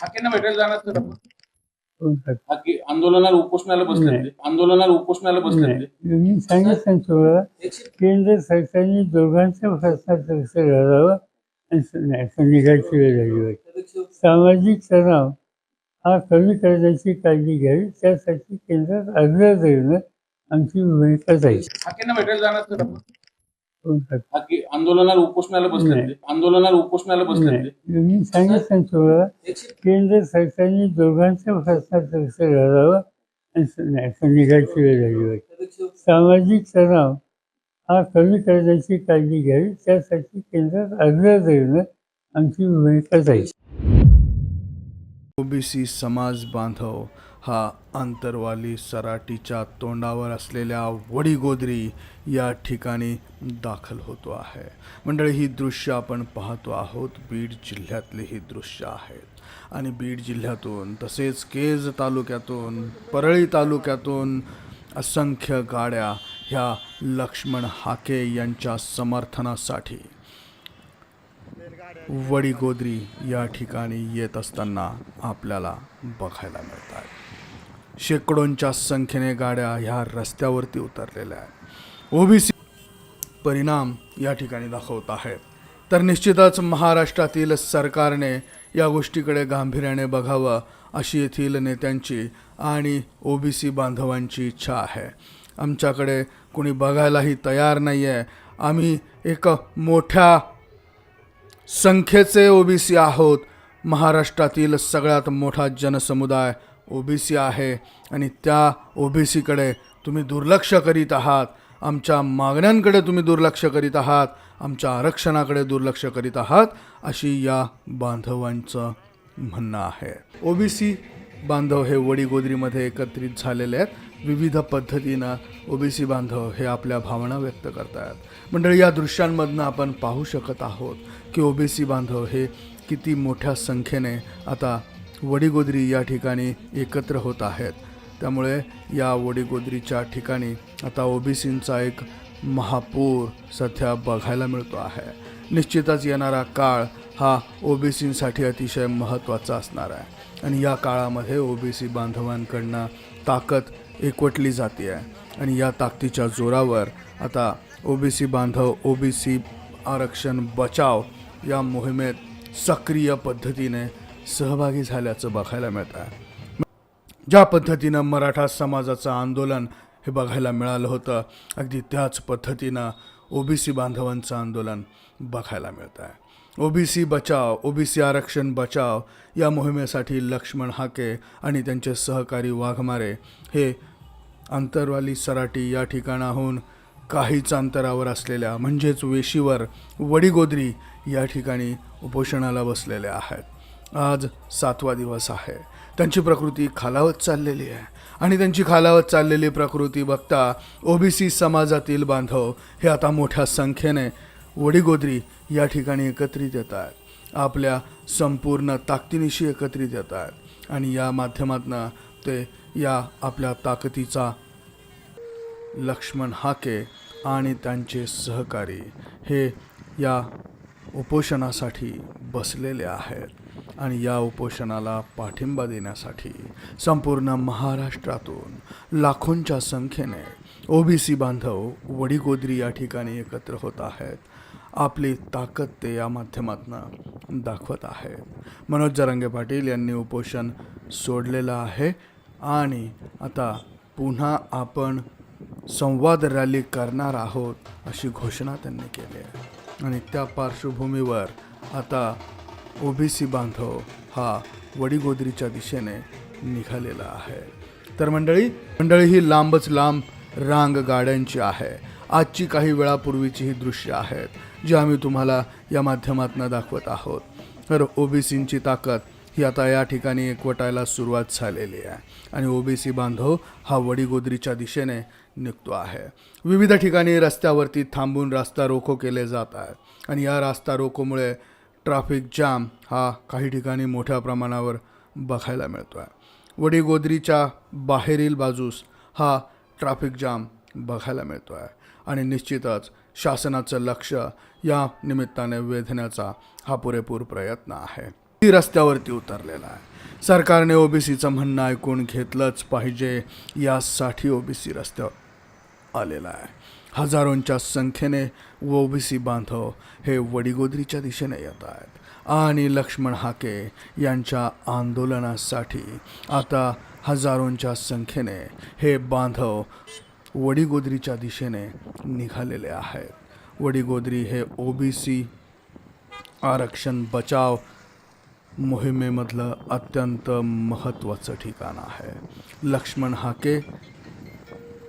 हाकेंना भेटायला जाणार सर आपण. कोण हाके आंदोलनाला उपोषणाला बसले नाही. आंदोलनाला उपोषणाला बसले नाही. मी सांगितलं तुम्हाला केंद्र सरकारने दोघांचं हस्तांतर कसं घालावं आणि स- नाही, संध्याकाळची वेळ झाली होती. सामाजिक तणाव हा कमी करण्याची काळजी घ्यावी. त्यासाठी केंद्रात आग्रह करणं आमची भूमिका जाईल. हाकेंना भेटायला जाणार सर आपण. आंदोलनाला उपोषणाला बसले आंदोलनाला उपोषणाला बसले मी सांगितलं तुम्हाला केंद्र सरकारने दोघांचं हस्तांतर कसं घालावं आणि स- नाही, संध्याकाळची वेळ झाली सामाजिक तणाव हा कमी करण्याची काळजी घ्यावी. त्यासाठी केंद्रात आग्रह करणं आमची भूमिका जाईल ओबीसी समाज बांधव हा आंतरवाली सराटीच्या तोंडावर असलेल्या वडीगोदरी या ठिकाणी दाखल होतो आहे. मंडळी ही दृश्य आपण पाहतो आहोत. बीड जिल्ह्यातली ही दृश्य आहेत आणि बीड जिल्ह्यातून तसेच केज तालुक्यातून परळी तालुक्यातून असंख्य गाड्या ह्या लक्ष्मण हाके यांच्या समर्थनासाठी वडीगोद्री या ठिकाणी येत असताना आपल्याला बघायला मिळतात. शेकडोंच्या संख्येने गाड्या ह्या रस्त्यावरती उतरलेल्या आहेत. ओबीसी परिणाम या ठिकाणी दाखवत आहेत. तर निश्चितच महाराष्ट्रातील सरकारने या गोष्टीकडे गांभीर्याने बघावं अशी येथील नेत्यांची आणि ओबीसी बांधवांची इच्छा आहे. आमच्याकडे कोणी बघायलाही तयार नाही आहे आम्ही एक मोठ्या संख्येचे ओबीसी आहोत. महाराष्ट्रातील सगळ्यात मोठा जनसमुदाय ओबीसी आहे आणि त्या ओबीसीकडे तुम्ही दुर्लक्ष करीत आहात. आमच्या मागण्यांकडे तुम्ही दुर्लक्ष करीत आहात. आमच्या आरक्षणाकडे दुर्लक्ष करीत आहात अशी या बांधवांचं म्हणणं आहे. ओबीसी बांधव हे वडीगोदरीमध्ये एकत्रित झालेले आहेत. विविध पद्धतीनं ओबीसी बांधव हे आपल्या भावना व्यक्त करतात. मंडळी या दृश्यांमधनं आपण पाहू शकत आहोत की ओबीसी बांधव हे किती मोठ्या संख्येने आता वडीगोदरी या ठिकाणी एकत्र होत आहेत. त्यामुळे या वडीगोदरीच्या ठिकाणी आता ओबीसींचा एक महापूर सध्या बघायला मिळतो आहे. निश्चितच येणारा काळ हा ओबीसींसाठी अतिशय महत्त्वाचा असणार आहे. आणि या काळामध्ये ओबीसी बांधवांकडनं ताकद एकवटली जाते आहे. आणि या ताकदीच्या जोरावर आता ओबीसी बांधव ओबीसी आरक्षण बचाव या मोहिमेत सक्रिय पद्धतीने सहभागी झाल्याचं बघायला मिळत आहे. ज्या पद्धतीनं मराठा समाजाचं आंदोलन हे बघायला मिळालं होतं अगदी त्याच पद्धतीनं ओबीसी बांधवांचं आंदोलन बघायला मिळतं आहे. ओबीसी बचाव ओबीसी आरक्षण बचाव या मोहिमेसाठी लक्ष्मण हाके आणि त्यांचे सहकारी वाघमारे हे अंतरवाली सराटी या ठिकाणाहून काहीच अंतरावर असलेल्या म्हणजेच वेशीवर वडीगोद्री या ठिकाणी उपोषणाला बसलेल्या आहेत. आज सातवा दिवस आहे. त्यांची प्रकृती खालावत चाललेली आहे. आणि त्यांची खालावत चाललेली प्रकृती बघता ओबीसी समाजातील बांधव हे आता मोठ्या संख्येने वडीगोद्री या ठिकाणी एकत्रित येत आहेत. आपल्या संपूर्ण ताकदीनिशी एकत्रित येत आहेत. आणि या माध्यमातून ते या आपल्या ताकदीचा. लक्ष्मण हाके आणि त्यांचे सहकारी हे या उपोषणासाठी बसलेले आहेत आणि या उपोषणाला पाठिंबा देण्यासाठी संपूर्ण महाराष्ट्रातून लाखोंच्या संख्येने ओबीसी बांधव वडीगोद्री या ठिकाणी एकत्र होत आहेत. आपली ताकद ते या माध्यमातून दाखवत आहेत. मनोज जरांगे पाटील यांनी उपोषण सोडलेलं आहे. आणि आता पुन्हा आपण संवाद रॅली करणार आहोत अशी घोषणा त्यांनी केली आहे. आणि त्या पार्श्वभूमीवर आता ओ बी सी बांधव हा वडीगोदरीच्या दिशेने निघालेला आहे. तर मंडळी मंडळी ही लांबच लांब रांग गाड्यांची आहे. आजची काही वेळापूर्वीची ही दृश्य आहेत जी आम्ही तुम्हाला या माध्यमातून दाखवत आहोत. तर ओबीसींची ताकद ही आता या ठिकाणी एकवटायला सुरुवात झालेली आहे. आणि ओबीसी बांधव हा वडीगोदरीच्या दिशेने निघतो आहे. विविध ठिकाणी रस्त्यावरती थांबून रास्ता रोको केले जात आहेत आणि या रास्ता रोकोमुळे ट्रॅफिक जाम हा काही ठिकाणी मोठ्या प्रमाणावर बघायला मिळतो आहे वडीगोदरीच्या बाहेरील बाजूस हा ट्रॅफिक जाम बघायला मिळतो आहे आणि निश्चितच शासनाचं लक्ष या निमित्ताने वेधण्याचा हा पुरेपूर प्रयत्न आहे. ती रस्त्यावरती उतरलेला आहे. सरकारने ओबीसीचं म्हणणं ऐकून घेतलंच पाहिजे यासाठी ओबीसी रस्त्यावर आलेला आहे. हजारोंच्या संख्येने ओबीसी बांधव हे वडीगोदरीच्या दिशेने येत आहेत. आणि लक्ष्मण हाके यांच्या आंदोलनासाठी आता हजारोंच्या संख्येने हे बांधव वडीगोदरीच्या दिशेने निघालेले आहेत. वडीगोदरी हे ओबीसी आरक्षण बचाव मोहिमेमधलं अत्यंत महत्त्वाचं ठिकाण आहे. लक्ष्मण हाके